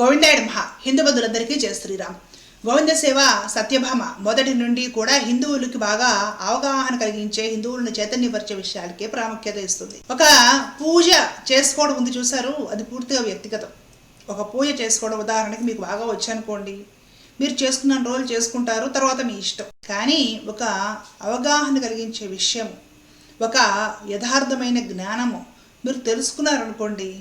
గోవిందాయ మహా హిందూ బంధులందరికీ జయ శ్రీరామ్. గోవింద సేవ సత్యభామ. మొదటి నుండి కూడా హిందువులకి బాగా అవగాహన కలిగించే హిందువులను చైతన్యపరిచే విషయాలకే ప్రాముఖ్యత ఇస్తుంది. ఒక పూజ చేసుకోవడం ఉంది చూసారు అది పూర్తిగా వ్యక్తిగతం. ఒక పూజ చేసుకోవడం ఉదాహరణకి మీకు బాగా వచ్చనుకోండి. మీరు చేసుకున్న రోజులు చేసుకుంటారు తర్వాత మీ ఇష్టం. కానీ ఒక అవగాహన కలిగించే విషయం ఒక యథార్థమైన జ్ఞానము మీరు తెలుసుకున్నారనుకోండి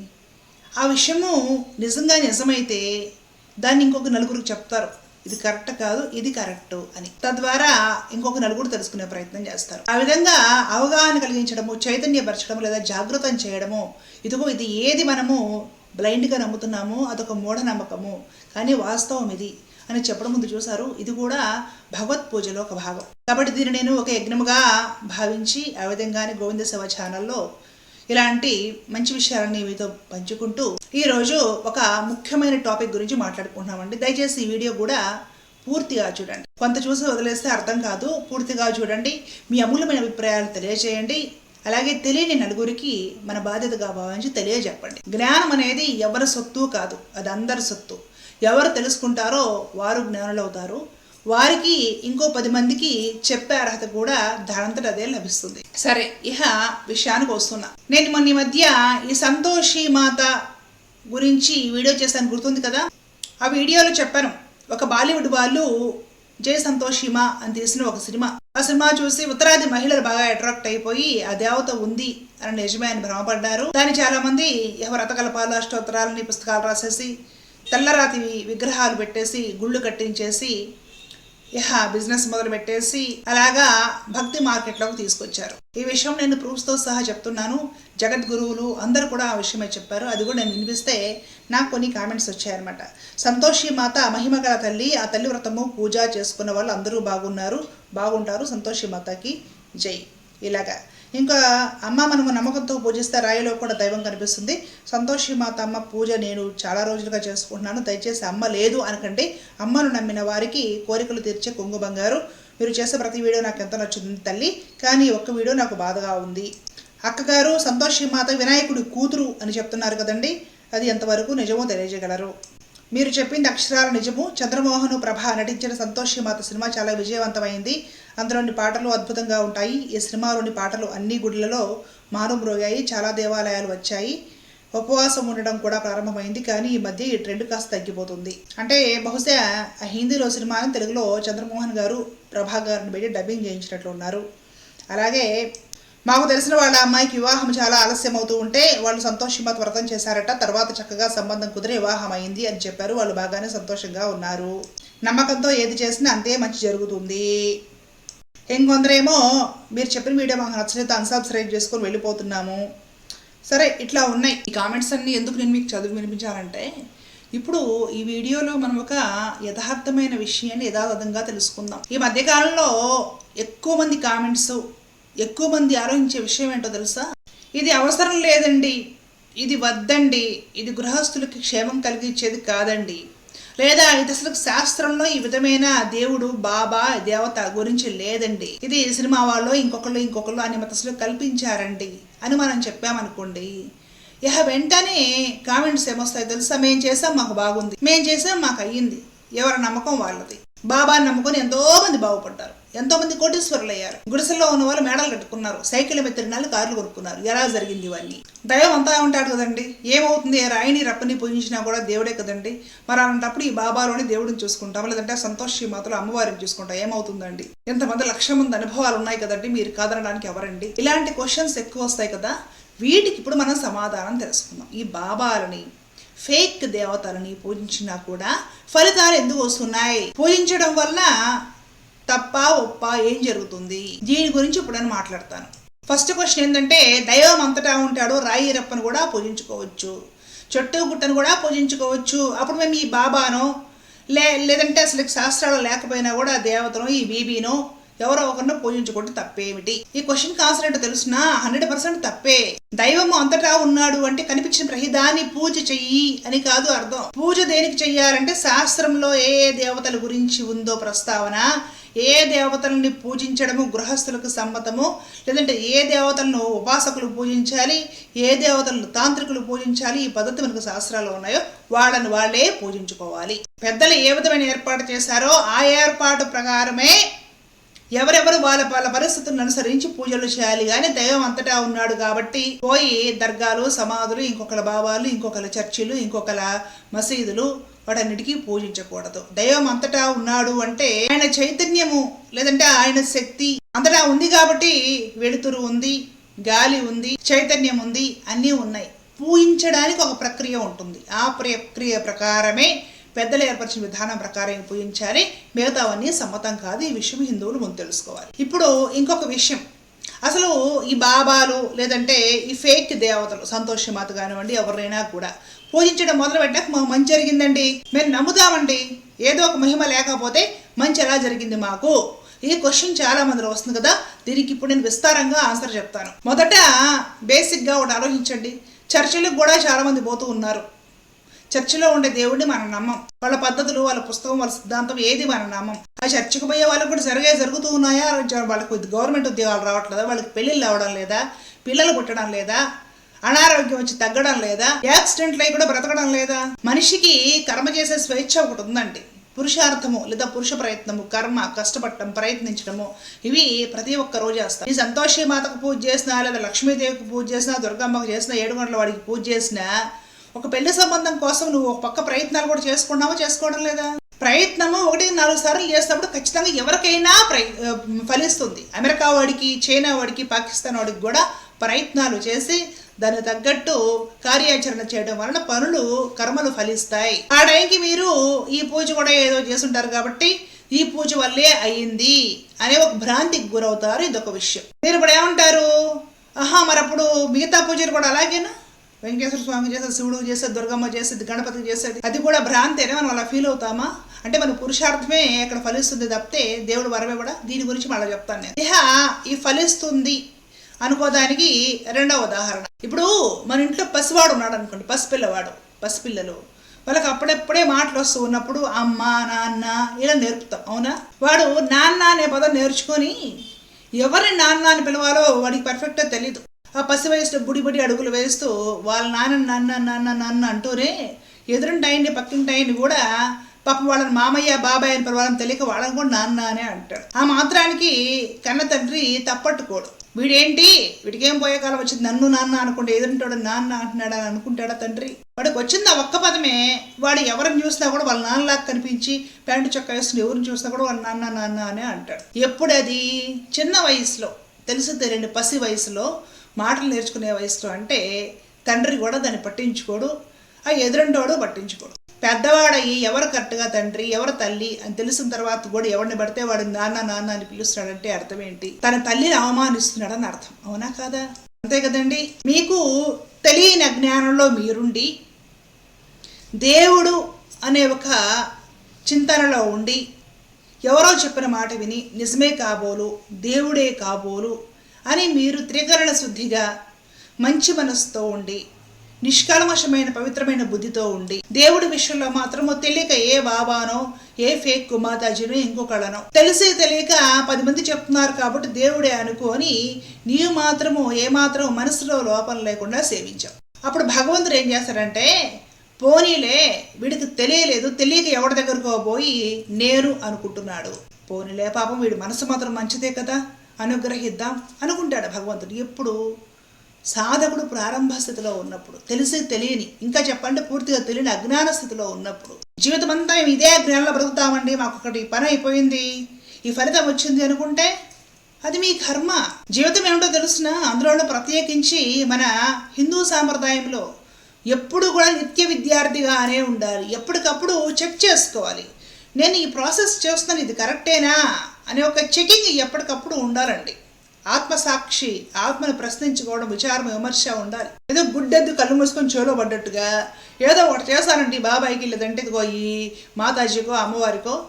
ఆ విషయము నిజంగా నిజమైతే దాన్ని ఇంకొక నలుగురికి చెప్తారు. ఇది కరెక్ట్ కాదు ఇది కరెక్ట్ అని. తద్వారా ఇంకొక నలుగురు తెలుసుకునే ప్రయత్నం చేస్తారు. ఆ విధంగా అవగాహన కలిగించడము చైతన్యపరచడము లేదా జాగృతం చేయడము ఇదిగో ఇది ఏది మనము బ్లైండ్గా నమ్ముతున్నామో అదొక మూఢనమ్మకము కానీ వాస్తవం ఇది అని చెప్పడం ముందు చూశారు. ఇది కూడా భగవత్ పూజలో ఒక భాగం. కాబట్టి దీన్ని నేను ఒక యజ్ఞముగా భావించి ఆ విధంగానే గోవింద సేవ ఛానల్లో ఇలాంటి మంచి విషయాలన్నీ మీతో పంచుకుంటూ ఈరోజు ఒక ముఖ్యమైన టాపిక్ గురించి మాట్లాడుకుంటున్నామండి. దయచేసి ఈ వీడియో కూడా పూర్తిగా చూడండి. కొంత చూసి వదిలేస్తే అర్థం కాదు. పూర్తిగా చూడండి. మీ అమూల్యమైన అభిప్రాయాలు తెలియజేయండి. అలాగే తెలియని నలుగురికి మన బాధ్యతగా భావించి తెలియజెప్పండి. జ్ఞానం అనేది ఎవరి సొత్తు కాదు. అది అందరి సొత్తు. ఎవరు తెలుసుకుంటారో వారు జ్ఞానులవుతారు. అవుతారు వారికి ఇంకో పది మందికి చెప్పే అర్హత కూడా దానంతట అదే లభిస్తుంది. సరే ఇహ విషయానికి వస్తున్నా. నేను మొన్న ఈ మధ్య ఈ సంతోషి మాత గురించి వీడియో చేశాను గుర్తుంది కదా? ఆ వీడియోలో చెప్పాను. ఒక బాలీవుడ్ వాళ్ళు జయ సంతోషిమా అని తీసిన ఒక సినిమా. ఆ సినిమా చూసి ఉత్తరాది మహిళలు బాగా అట్రాక్ట్ అయిపోయి ఆ దేవత ఉంది అని నిజమే అని భ్రమపడ్డారు. దాన్ని చాలా మంది ఎవరు అష్టోత్తరాలని పుస్తకాలు రాసేసి తెల్లరాతి విగ్రహాలు పెట్టేసి గుళ్ళు కట్టించేసి ఇహ బిజినెస్ మొదలు పెట్టేసి అలాగా భక్తి మార్కెట్లోకి తీసుకొచ్చారు. ఈ విషయం నేను ప్రూఫ్స్తో సహా చెప్తున్నాను. జగద్గురువులు అందరూ కూడా ఆ విషయమే చెప్పారు. అది కూడా నేను వినిపిస్తే నాకు కొన్ని కామెంట్స్ వచ్చాయన్నమాట. సంతోషి మాత మహిమ గల తల్లి ఆ తల్లి వ్రతము పూజ చేసుకున్న వాళ్ళు అందరూ బాగున్నారు. బాగుంటారు సంతోషి మాతకి. జై. ఇలాగా. ఇంకా అమ్మ మనము నమ్మకంతో పూజిస్తే రాయిలో కూడా దైవం కనిపిస్తుంది. సంతోషి మాత అమ్మ పూజ నేను చాలా రోజులుగా చేసుకుంటున్నాను. దయచేసి అమ్మ లేదు అనకండి. అమ్మను నమ్మిన వారికి కోరికలు తీర్చే కొంగు బంగారు. మీరు చేసే ప్రతి వీడియో నాకు ఎంతో నచ్చుతుంది తల్లి. కానీ ఒక్క వీడియో నాకు బాధగా ఉంది. అక్కగారు సంతోషి మాత వినాయకుడి కూతురు అని చెప్తున్నారు కదండి. అది ఎంతవరకు నిజమో తెలియజేయగలరు. మీరు చెప్పింది అక్షరాల నిజము. చంద్రమోహన్ ప్రభ నటించిన సంతోషి మాత సినిమా చాలా విజయవంతమైంది. అందులోని పాటలు అద్భుతంగా ఉంటాయి. ఈ సినిమాలోని పాటలు అన్ని గుడులలో మారుమ్రోగాయి చాలా దేవాలయాలు వచ్చాయి. ఉపవాసం ఉండడం కూడా ప్రారంభమైంది. కానీ ఈ మధ్య ఈ ట్రెండ్ కాస్త తగ్గిపోతుంది. అంటే బహుశా ఆ హిందీలో సినిమాను తెలుగులో చంద్రమోహన్ గారు ప్రభా గారిని పెట్టి డబ్బింగ్ చేయించినట్లు ఉన్నారు అలాగే మాకు తెలిసిన వాళ్ళ అమ్మాయికి వివాహం చాలా ఆలస్యం అవుతూ ఉంటే వాళ్ళు సంతోషంగా వ్రతం చేశారట. తర్వాత చక్కగా సంబంధం కుదిరి వివాహం అయింది అని చెప్పారు. వాళ్ళు బాగానే సంతోషంగా ఉన్నారు. నమ్మకంతో ఏది చేసినా అంతే మంచి జరుగుతుంది. ఇంకొందరేమో మీరు చెప్పిన వీడియో మాకు నచ్చలేదు అన్సబ్స్క్రైబ్ చేసుకొని వెళ్ళిపోతున్నాము. సరే ఇట్లా ఉన్నాయి. ఈ కామెంట్స్ అన్నీ ఎందుకు నేను మీకు చదువు వినిపించాలంటే ఇప్పుడు ఈ వీడియోలో మనం ఒక యథార్థమైన విషయాన్ని యథాతథంగా తెలుసుకుందాం. ఈ మధ్యకాలంలో ఎక్కువ మంది కామెంట్స్ ఎక్కువ మంది ఆలోచించే విషయం ఏంటో తెలుసా? ఇది అవసరం లేదండి. ఇది వద్దండి. ఇది గృహస్థులకి క్షేమం కలిగించేది కాదండి. లేదా ఇది అసలు శాస్త్రంలో ఈ విధమైన దేవుడు బాబా దేవత గురించి లేదండి. ఇది సినిమా వాళ్ళు ఇంకొకళ్ళు ఇంకొకళ్ళు అని మతసులు కల్పించారండి. అని మనం చెప్పామనుకోండి. ఇహ వెంటనే కామెంట్స్ ఏమొస్తాయి తెలుసా? మేం చేసాం మాకు బాగుంది. మేం చేసాం మాకు అయ్యింది. ఎవరి నమ్మకం వాళ్ళది. బాబాని నమ్ముకొని ఎంతో మంది బాగుపడ్డారు. ఎంతో మంది కోటీశ్వరులు అయ్యారు గుడిసెల్లో ఉన్న వాళ్ళు మేడలు కట్టుకున్నారు. సైకిల్ మీద తిరిగినాళ్ళు కార్లు కొనుక్కున్నారు. ఎలా జరిగింది ఇవన్నీ? దైవం అంతా ఉంటాడు కదండి. ఏమవుతుంది? రాయిని రప్పని పూజించినా కూడా దేవుడే కదండి. మరి అలాంటప్పుడు ఈ బాబాలోని దేవుడిని చూసుకుంటాం. లేదంటే సంతోషి మాతలు అమ్మవారిని చూసుకుంటాం. ఏమవుతుందండి? ఎంతమంది లక్ష మంది అనుభవాలు ఉన్నాయి కదండి. మీరు కాదనడానికి ఎవరండి? ఇలాంటి క్వశ్చన్స్ ఎక్కువ వస్తాయి కదా. వీటికి ఇప్పుడు మనం సమాధానం తెలుసుకుందాం. ఈ బాబాలని ఫేక్ దేవతలని పూజించినా కూడా ఫలితాలు ఎందుకు వస్తున్నాయి? పూజించడం వల్ల తప్ప ఒప్ప ఏం జరుగుతుంది? దీని గురించి ఇప్పుడు నేను మాట్లాడతాను. ఫస్ట్ క్వశ్చన్ ఏంటంటే దైవం అంతటా ఉంటాడు రాయి రప్పను కూడా పూజించుకోవచ్చు. చెట్టు గుట్టను కూడా పూజించుకోవచ్చు. అప్పుడు మేము ఈ బాబానో లే లేదంటే అసలు శాస్త్రాలు లేకపోయినా కూడా దేవతను ఈ బీబీనో ఎవరో ఒకరిని పూజించుకోవడం తప్పేమిటి? ఈ క్వశ్చన్ ఆన్సర్ ఏంటో తెలుసునా? హండ్రెడ్ పర్సెంట్ తప్పే. దైవము అంతటా ఉన్నాడు అంటే కనిపించిన ప్రతిదాన్ని పూజ చెయ్యి అని కాదు అర్థం. పూజ దేనికి చెయ్యాలంటే శాస్త్రంలో ఏ ఏ దేవతల గురించి ఉందో ప్రస్తావన ఏ దేవతలని పూజించడము గృహస్థులకు సమ్మతము? లేదంటే ఏ దేవతలను ఉపాసకులు పూజించాలి? ఏ దేవతలను తాంత్రికులు పూజించాలి? ఈ పద్ధతి మనకు శాస్త్రాలు ఉన్నాయో వాళ్ళని వాళ్ళే పూజించుకోవాలి. పెద్దలు ఏ విధమైన ఏర్పాటు చేశారో ఆ ఏర్పాటు ప్రకారమే ఎవరెవరు వాళ్ళ వాళ్ళ పరిస్థితులను అనుసరించి పూజలు చేయాలి. కానీ దైవం అంతటా ఉన్నాడు కాబట్టి పోయి దర్గాలు సమాధులు ఇంకొకల భావాలు ఇంకొకల చర్చిలు ఇంకొకల మసీదులు వాటన్నిటికీ పూజించకూడదు. దైవం అంతటా ఉన్నాడు అంటే ఆయన చైతన్యము లేదంటే ఆయన శక్తి అంతటా ఉంది కాబట్టి వెలుతురు ఉంది గాలి ఉంది చైతన్యం ఉంది అన్నీ ఉన్నాయి. పూజించడానికి ఒక ప్రక్రియ ఉంటుంది. ఆ ప్రక్రియ ప్రకారమే పెద్దలు ఏర్పరిచిన విధానం ప్రకారం పూజించాలి. మిగతావన్నీ సమ్మతం కాదు. ఈ విషయం హిందువులు ముందు తెలుసుకోవాలి. ఇప్పుడు ఇంకొక విషయం. అసలు ఈ బాబాలు లేదంటే ఈ ఫేక్ దేవతలు సంతోషమాత కానివ్వండి ఎవరైనా కూడా పూజించడం మొదలు పెట్టాక మాకు మంచి జరిగిందండి. మేము నమ్ముతామండి ఏదో ఒక మహిమ లేకపోతే మంచి ఎలా జరిగింది మాకు? ఈ క్వశ్చన్ చాలా మందిలో వస్తుంది కదా. దీనికి ఇప్పుడు నేను విస్తారంగా ఆన్సర్ చెప్తాను. మొదట బేసిక్గా ఒకటి ఆలోచించండి. చర్చిలకు కూడా చాలామంది పోతూ ఉన్నారు. చర్చిలో ఉండే దేవుడిని మనం నమ్మం. వాళ్ళ పద్ధతులు వాళ్ళ పుస్తకం వాళ్ళ సిద్ధాంతం ఏది మనం నమ్మం. ఆ చర్చికి పోయే వాళ్ళకు కూడా సరిగా జరుగుతూ ఉన్నాయా? వాళ్ళకి గవర్నమెంట్ ఉద్యోగాలు రావట్లేదా? వాళ్ళకి పెళ్ళిళ్ళు అవడం లేదా? పిల్లలు పుట్టడం లేదా? అనారోగ్యం వచ్చి తగ్గడం లేదా? యాక్సిడెంట్లు అయి కూడా బ్రతకడం లేదా? మనిషికి కర్మ చేసే స్వేచ్ఛ ఒకటి ఉందండి. పురుషార్థము లేదా పురుష ప్రయత్నము కర్మ కష్టపడటం ప్రయత్నించడము ఇవి ప్రతి ఒక్క రోజు చేస్తాం. ఈ సంతోషి మాతకు పూజ చేసినా లేదా లక్ష్మీదేవికి పూజ చేసినా దుర్గమ్మకు చేసినా ఏడు గంటల వాడికి పూజ చేసినా ఒక పెళ్ళి సంబంధం కోసం నువ్వు ఒక పక్క ప్రయత్నాలు కూడా చేసుకున్నావా చేసుకోవడం లేదా? ప్రయత్నము ఒకటి నాలుగు సార్లు చేసినప్పుడు ఖచ్చితంగా ఎవరికైనా ప్రయ ఫలిస్తుంది. అమెరికా వాడికి చైనా వాడికి పాకిస్తాన్ వాడికి కూడా ప్రయత్నాలు చేసి దానికి తగ్గట్టు కార్యాచరణ చేయడం వలన పనులు కర్మలు ఫలిస్తాయి. ఆ టైంకి మీరు ఈ పూజ కూడా ఏదో చేస్తుంటారు కాబట్టి ఈ పూజ వల్లే అయ్యింది అనే ఒక భ్రాంతికి గురవుతారు ఇదొక విషయం. మీరు ఇప్పుడు ఏమంటారు? ఆహా మరి అప్పుడు మిగతా పూజలు కూడా అలాగేనా? వెంకటేశ్వర స్వామి చేసేది శివుడు చేసేది దుర్గమ్మ చేసేది గణపతికి చేసేది అది కూడా భ్రాంతేనే మనం అలా ఫీల్ అవుతామా? అంటే మన పురుషార్థమే ఇక్కడ ఫలిస్తుంది తప్పితే దేవుడు వరమే కూడా దీని గురించి మళ్ళీ చెప్తాను నేను. ఇహ ఈ ఫలిస్తుంది అనుకోదానికి రెండవ ఉదాహరణ. ఇప్పుడు మన ఇంట్లో పసివాడు ఉన్నాడు అనుకోండి పసిపిల్లవాడు పసిపిల్లలు. వాళ్ళకి అప్పుడప్పుడే మాటలు వస్తూ ఉన్నప్పుడు అమ్మ నాన్న ఇలా నేర్పుతాం అవునా? వాడు నాన్న అనే పదం నేర్చుకొని ఎవరిని నాన్న అని పిలవాలో వాడికి పర్ఫెక్ట్గా తెలీదు. ఆ పసి వయసులో బుడి బుడి అడుగులు వేస్తూ వాళ్ళ నాన్న నాన్న నాన్న నాన్న అంటూనే ఎదురుంటాయన్ని పక్కింటాయన్ని కూడా పాప వాళ్ళని మామయ్య బాబాయ్ అని పిలవాలని తెలియక వాళ్ళని కూడా నాన్న అనే అంటాడు. ఆ మాత్రానికి కన్న తండ్రి తప్పట్టుకోడు. వీడేంటి? వీడికేం పోయే కాలం వచ్చింది? నన్ను నాన్న అనుకుంటే ఎదురుంటాడు నాన్న అంటున్నాడు అని అనుకుంటాడా తండ్రి? వాడికి వచ్చింది ఆ ఒక్క పదమే? వాడు ఎవరిని చూసినా కూడా వాళ్ళ నాన్నలాగా కనిపించి ప్యాంటు చొక్కా వేసుకుని ఎవరిని చూసినా కూడా వాళ్ళ నాన్న నాన్న అనే అంటాడు. ఎప్పుడు అది చిన్న వయసులో. తెలుసు తెలియని పసి వయసులో. మాటలు నేర్చుకునే వయసులో అంటే తండ్రి కూడా దాన్ని పట్టించుకోడు. ఆ ఎదురుంటోడు పట్టించుకోడు. పెద్దవాడయ్యి ఎవరు కరెక్ట్గా తండ్రి ఎవరు తల్లి అని తెలిసిన తర్వాత కూడా ఎవరిని పడితే వాడు నాన్న నాన్న అని పిలుస్తున్నాడంటే అర్థం ఏంటి తన తల్లిని అవమానిస్తున్నాడని అర్థం. అవునా కాదా? అంతే కదండి. మీకు తెలియని అజ్ఞానంలో మీరుండి దేవుడు అనే ఒక చింతనలో ఉండి ఎవరో చెప్పిన మాట విని నిజమే కాబోలు దేవుడే కాబోలు అని మీరు త్రికరణ శుద్ధిగా మంచి మనసుతో ఉండి నిష్కల్మషమైన పవిత్రమైన బుద్ధితో ఉండి దేవుడి విషయంలో మాత్రము తెలియక ఏ బాబానో ఏ ఫేక్ కుమాతాజీనో ఇంకొకళ్ళనో. తెలిసే తెలియక పది మంది చెప్తున్నారు కాబట్టి దేవుడే అనుకొని నీవు మాత్రము ఏ మాత్రం మనసులో లోపం లేకుండా సేవించావు. అప్పుడు భగవంతుడు ఏం చేస్తారంటే పోనీలే వీడికి తెలియలేదు తెలియక ఎవరి దగ్గరకో పోయి నేను అనుకుంటున్నాడు. పోనీలే పాపం వీడి మనసు మాత్రం మంచిదే కదా అనుగ్రహిద్దాం అనుకుంటాడు భగవంతుడు. ఎప్పుడు? సాధకుడు ప్రారంభ స్థితిలో ఉన్నప్పుడు తెలిసి తెలియని ఇంకా చెప్పండి పూర్తిగా తెలియని అజ్ఞాన స్థితిలో ఉన్నప్పుడు జీవితం అంతా మేము ఇదే అజ్ఞానంలో బ్రతుకుతామండి మాకు ఒకటి పని అయిపోయింది ఈ ఫలితం వచ్చింది అనుకుంటే అది మీ కర్మ. జీవితం ఏమిటో తెలుసిన? అందులోనూ ప్రత్యేకించి మన హిందూ సాంప్రదాయంలో ఎప్పుడు కూడా నిత్య విద్యార్థిగానే ఉండాలి. ఎప్పటికప్పుడు చెక్ చేసుకోవాలి. నేను ఈ ప్రాసెస్ చేస్తున్నాను ఇది కరెక్టేనా? అనే ఒక చెకింగ్ ఎప్పటికప్పుడు ఉండాలండి. ఆత్మసాక్షి ఆత్మను ప్రశ్నించుకోవడం విచారం విమర్శ ఉండాలి. ఏదో గుడ్డెద్దు కళ్ళు మూసుకొని చెవులో పడ్డట్టుగా ఏదో ఒకటి చేశానండి బాబాయికి లేదంటే ఇదిగో ఈ మాతాజీకో అమ్మవారికో.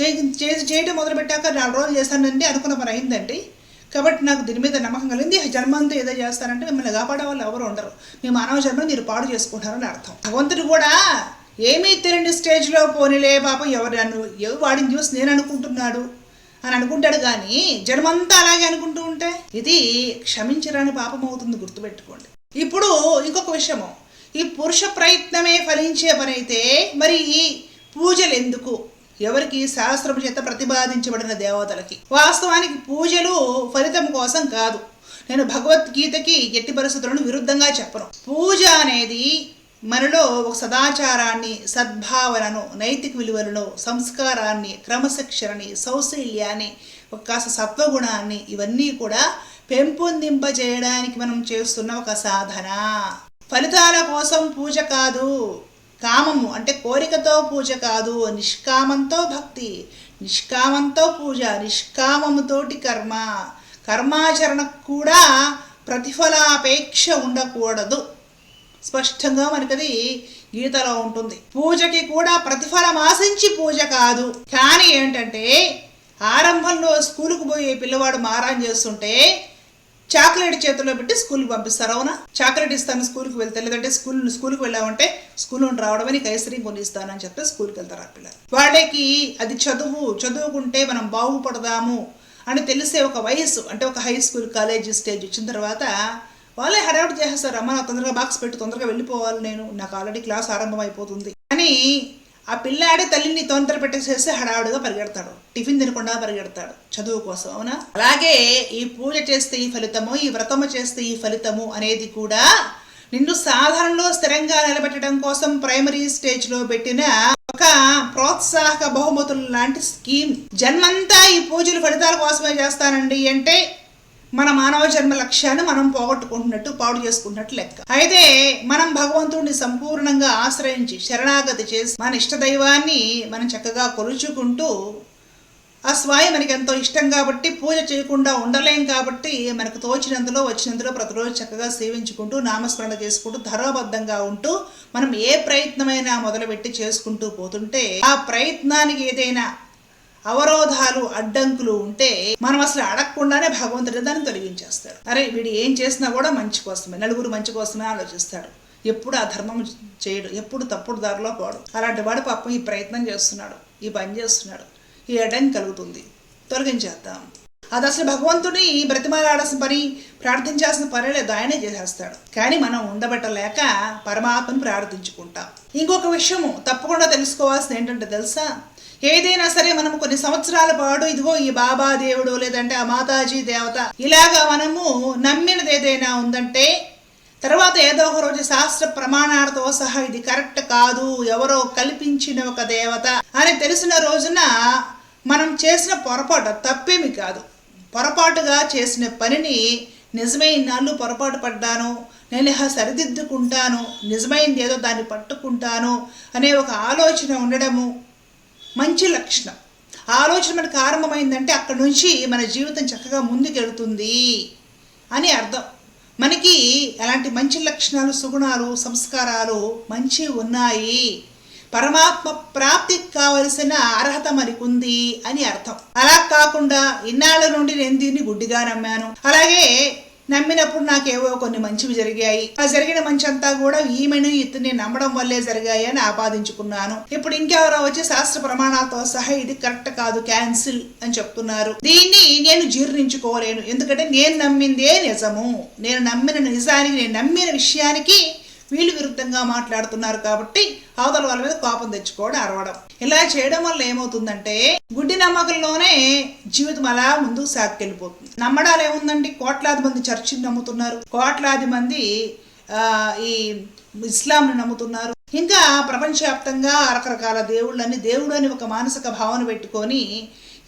చేయి చేసి చేయడం మొదలుపెట్టాక నాలుగు రోజులు చేస్తానండి అనుకున్న పని అయిందండి. కాబట్టి నాకు దీని మీద నమ్మకం కలిగింది. జన్మంతా ఏదో చేస్తానంటే మిమ్మల్ని కాపాడే వాళ్ళు ఎవరు ఉండరు. మీ మానవ జన్మ మీరు పాడు చేసుకుంటారని అర్థం. భగవంతుడు కూడా ఏమీ తెలియని స్టేజ్లో పోనీలే పాపం ఎవరు నన్ను ఎవరు వాడిని చూసి నేను అనుకుంటున్నాడు. అని అనుకుంటాడు కానీ జన్మంతా అలాగే అనుకుంటూ ఉంటే ఇది క్షమించరాని పాపం అవుతుంది గుర్తుపెట్టుకోండి. ఇప్పుడు ఇంకొక విషయము. ఈ పురుష ప్రయత్నమే ఫలించే పనైతే మరి ఈ పూజలు ఎందుకు? ఎవరికి? శాస్త్రం చేత ప్రతిపాదించబడిన దేవతలకి. వాస్తవానికి పూజలు ఫలితం కోసం కాదు. నేను భగవద్గీతకి ఎట్టి పరిస్థితులను విరుద్ధంగా చెప్పను. పూజ అనేది మనలో ఒక సదాచారాన్ని సద్భావనను నైతిక విలువలను సంస్కారాన్ని క్రమశిక్షణని సౌశల్యాన్ని ఒక కాస్త సత్వగుణాన్ని ఇవన్నీ కూడా పెంపొందింపజేయడానికి మనం చేస్తున్న ఒక సాధన. ఫలితాల కోసం పూజ కాదు కామము అంటే కోరికతో పూజ కాదు నిష్కామంతో భక్తి నిష్కామంతో పూజ నిష్కామముతోటి కర్మ. కర్మాచరణకు కూడా ప్రతిఫలాపేక్ష ఉండకూడదు. స్పష్టంగా మనకది గీతలో ఉంటుంది. పూజకి కూడా ప్రతిఫలం ఆశించి పూజ కాదు. కానీ ఏంటంటే ఆరంభంలో స్కూలుకు పోయే పిల్లవాడు మారాన్ చేస్తుంటే చాక్లెట్ చేతిలో పెట్టి స్కూల్కి పంపిస్తారు అవునా? చాక్లెట్ ఇస్తాను స్కూల్కి వెళ్తే లేదంటే స్కూల్ స్కూల్కి వెళ్ళామంటే స్కూల్ నుండి రావడమని కైసరీ కొని ఇస్తానని చెప్తే స్కూల్కి వెళ్తారు ఆ పిల్లలు. వాళ్ళకి అది చదువు చదువుకుంటే మనం బాగుపడదాము అని తెలిసే ఒక వయసు అంటే ఒక హై స్కూల్ కాలేజీ స్టేజ్ వచ్చిన తర్వాత వాళ్ళే హడావుడి చేసేస్తారు. అమ్మ నాకు తొందరగా బాక్స్ పెట్టి తొందరగా వెళ్ళిపోవాలి నేను. నాకు ఆల్రెడీ క్లాస్ ఆరంభం అయిపోతుంది అని ఆ పిల్లాడే తల్లిని తొందర పెట్టేసేసి హడావుడిగా పరిగెడతాడు. టిఫిన్ తినకుండా పరిగెడతాడు చదువు కోసం అవునా? అలాగే ఈ పూజ చేస్తే ఈ ఫలితము ఈ వ్రతము చేస్తే ఈ ఫలితము అనేది కూడా నిన్ను సాధారణలో స్థిరంగా నిలబెట్టడం కోసం ప్రైమరీ స్టేజ్లో పెట్టిన ఒక ప్రోత్సాహక బహుమతులు లాంటి స్కీమ్ జన్మంతా ఈ పూజలు ఫలితాల కోసమే చేస్తానండి అంటే మన మానవ జన్మ లక్ష్యాన్ని మనం పోగొట్టుకుంటున్నట్టు పాడు చేసుకుంటున్నట్టు లెక్క. అయితే మనం భగవంతుడిని సంపూర్ణంగా ఆశ్రయించి శరణాగతి చేసి మన ఇష్ట దైవాన్ని మనం చక్కగా కొలుచుకుంటూ ఆ స్వాయి మనకి ఎంతో ఇష్టం కాబట్టి పూజ చేయకుండా ఉండలేం కాబట్టి మనకు తోచినందులో వచ్చినందులో ప్రతిరోజు చక్కగా సేవించుకుంటూ నామస్మరణ చేసుకుంటూ ధర్మబద్ధంగా ఉంటూ మనం ఏ ప్రయత్నమైనా మొదలుపెట్టి చేసుకుంటూ పోతుంటే ఆ ప్రయత్నానికి ఏదైనా అవరోధాలు అడ్డంకులు ఉంటే మనం అసలు అడగకుండానే భగవంతుడి దాన్ని తొలగించేస్తాడు. అరే వీడు ఏం చేసినా కూడా మంచి కోసమే నలుగురు మంచి కోసమే ఆలోచిస్తాడు. ఎప్పుడు ఆ ధర్మం చేయడు ఎప్పుడు తప్పుడు దారిలో పోడు. అలాంటి వాడు పాపం ఈ ప్రయత్నం చేస్తున్నాడు ఈ పని చేస్తున్నాడు ఈ అడ్డంకి కలుగుతుంది. తొలగించేద్దాం. అది అసలు భగవంతుని బ్రతిమలాడాల్సిన పని ప్రార్థించాల్సిన పని లేదు ఆయనే చేసేస్తాడు. కానీ మనం ఉండబట్టలేక పరమాత్మను ప్రార్థించుకుంటాం. ఇంకొక విషయము తప్పకుండా తెలుసుకోవాల్సింది ఏంటంటే తెలుసా? ఏదైనా సరే మనం కొన్ని సంవత్సరాల పాటు ఇదిగో ఈ బాబా దేవుడు లేదంటే ఆ మాతాజీ దేవత ఇలాగా మనము నమ్మినది ఏదైనా ఉందంటే తర్వాత ఏదో ఒక రోజు శాస్త్ర ప్రమాణాలతో సహా ఇది కరెక్ట్ కాదు ఎవరో కల్పించిన ఒక దేవత అని తెలిసిన రోజున మనం చేసిన పొరపాటు తప్పేమి కాదు. పొరపాటుగా చేసిన పనిని నిజమైన నాళ్ళు పొరపాటు పడ్డాను నేను ఇహ సరిదిద్దుకుంటాను నిజమైంది ఏదో దాన్ని పట్టుకుంటాను అనే ఒక ఆలోచన ఉండడము మంచి లక్షణం. ఆలోచన మనకు ఆరంభమైందంటే అక్కడ నుంచి మన జీవితం చక్కగా ముందుకెళ్తుంది అని అర్థం. మనకి అలాంటి మంచి లక్షణాలు సుగుణాలు సంస్కారాలు మంచి ఉన్నాయి. పరమాత్మ ప్రాప్తికి కావలసిన అర్హత మనకుంది అని అర్థం. అలా కాకుండా ఇన్నాళ్ళ నుండి నేను దీన్ని గుడ్డిగా నమ్మాను. అలాగే నమ్మినప్పుడు నాకేవో కొన్ని మంచివి జరిగాయి. ఆ జరిగిన మంచి అంతా కూడా ఈమెను ఇతన్ని నమ్మడం వల్లే జరిగాయి అని ఆపాదించుకున్నాను. ఇప్పుడు ఇంకెవరో వచ్చి శాస్త్ర ప్రమాణాలతో సహా ఇది కరెక్ట్ కాదు క్యాన్సిల్ అని చెప్తున్నారు. దీన్ని నేను జీర్ణించుకోలేను. ఎందుకంటే నేను నమ్మిందే నిజము. నేను నమ్మిన నిజానికి నేను నమ్మిన విషయానికి వీళ్ళు విరుద్ధంగా మాట్లాడుతున్నారు కాబట్టి అవతల వాళ్ళ మీద కోపం తెచ్చుకోవడం అరవడం. ఇలా చేయడం వల్ల ఏమవుతుందంటే గుడ్డి నమ్మకంలోనే జీవితం అలా ముందుకు సాగుకెళ్ళిపోతుంది. నమ్మడాలు ఏముందండి? కోట్లాది మంది చర్చిని నమ్ముతున్నారు. కోట్లాది మంది ఆ, ఈ ఇస్లాంని నమ్ముతున్నారు. ఇంకా ప్రపంచవ్యాప్తంగా రకరకాల దేవుళ్ళని దేవుడు అని ఒక మానసిక భావన పెట్టుకొని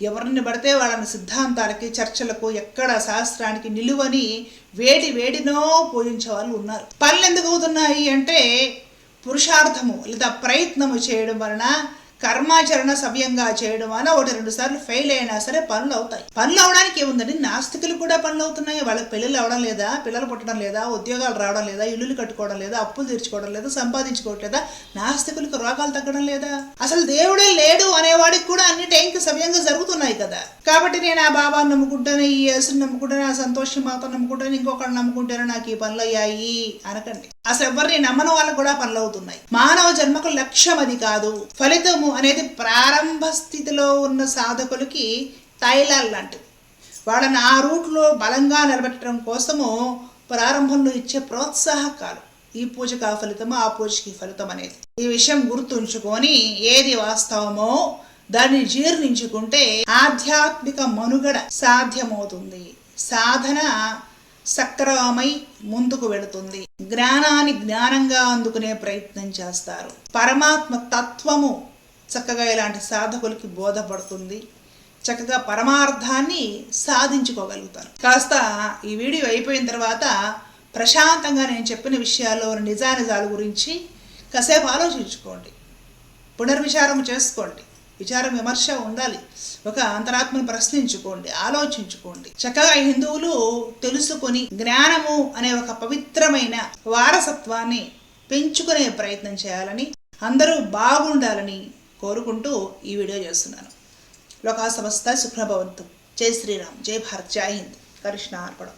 ఎవరిని పడితే వాళ్ళని సిద్ధాంతాలకి చర్చలకు ఎక్కడ శాస్త్రానికి నిలువని వేడి వేడినో పూజించే వాళ్ళు ఉన్నారు. పనులు ఎందుకు అవుతున్నాయి అంటే పురుషార్థము లేదా ప్రయత్నము చేయడం వలన కర్మాచరణ సవ్యంగా చేయడం అన ఒకటి రెండు సార్లు ఫెయిల్ అయినా సరే పనులు అవుతాయి. పనులు అవడానికి ఏముందండి? నాస్తికులు కూడా పనులు అవుతున్నాయి. వాళ్ళకి పెళ్ళిళ్ళు అవడం లేదా పిల్లలు పుట్టడం లేదా ఉద్యోగాలు రావడం లేదా ఇల్లులు కట్టుకోవడం లేదా అప్పులు తీర్చుకోవడం లేదా సంపాదించుకోవడం లేదా నాస్తికులకు రోగాలు తగ్గడం లేదా? అసలు దేవుడే లేడు అనేవాడికి కూడా అన్ని టైంకి సవ్యంగా జరుగుతున్నాయి కదా. కాబట్టి నేను ఆ బాబాను నమ్ముకుంటాను ఈ యేసుని నమ్ముకుంటాను ఆ సంతోషం మాతో నమ్ముకుంటాను ఇంకొకరు నమ్ముకుంటాను నాకు ఈ పనులు అయ్యాయి అనకండి. అసలు ఎవరిని నమ్మని వాళ్ళకు కూడా పనులు అవుతున్నాయి. మానవ జన్మకు లక్ష్యం అది కాదు. ఫలితము అనేది ప్రారంభ స్థితిలో ఉన్న సాధకులకి తైలాలు లాంటిది. వాళ్ళని ఆ రూట్లో బలంగా నిలబెట్టడం కోసము ప్రారంభంలో ఇచ్చే ప్రోత్సాహకాలు. ఈ పూజకు ఆ ఫలితము? ఆ పూజకి ఫలితం అనేది. ఈ విషయం గుర్తుంచుకొని ఏది వాస్తవమో దాన్ని జీర్ణించుకుంటే ఆధ్యాత్మిక మనుగడ సాధ్యమవుతుంది. సాధన సక్రమై ముందుకు వెళుతుంది. జ్ఞానాన్ని జ్ఞానంగా అందుకునే ప్రయత్నం చేస్తారు. పరమాత్మ తత్వము చక్కగా ఇలాంటి సాధకులకి బోధపడుతుంది. చక్కగా పరమార్థాన్ని సాధించుకోగలుగుతారు. కాస్త ఈ వీడియో అయిపోయిన తర్వాత ప్రశాంతంగా నేను చెప్పిన విషయాల్లో నిజానిజాల గురించి కాసేపు ఆలోచించుకోండి. పునర్విచారం చేసుకోండి. విచారం విమర్శ ఉండాలి. ఒక అంతరాత్మను ప్రశ్నించుకోండి ఆలోచించుకోండి. చక్కగా హిందువులు తెలుసుకొని జ్ఞానము అనే ఒక పవిత్రమైన వారసత్వాన్ని పెంచుకునే ప్రయత్నం చేయాలని అందరూ బాగుండాలని కోరుకుంటూ ఈ వీడియో చేస్తున్నాను. లోకా సమస్త సుప్రభవంతు. జై శ్రీరామ్. జై భారత్. జై హింద్. కృష్ణ అర్పణం.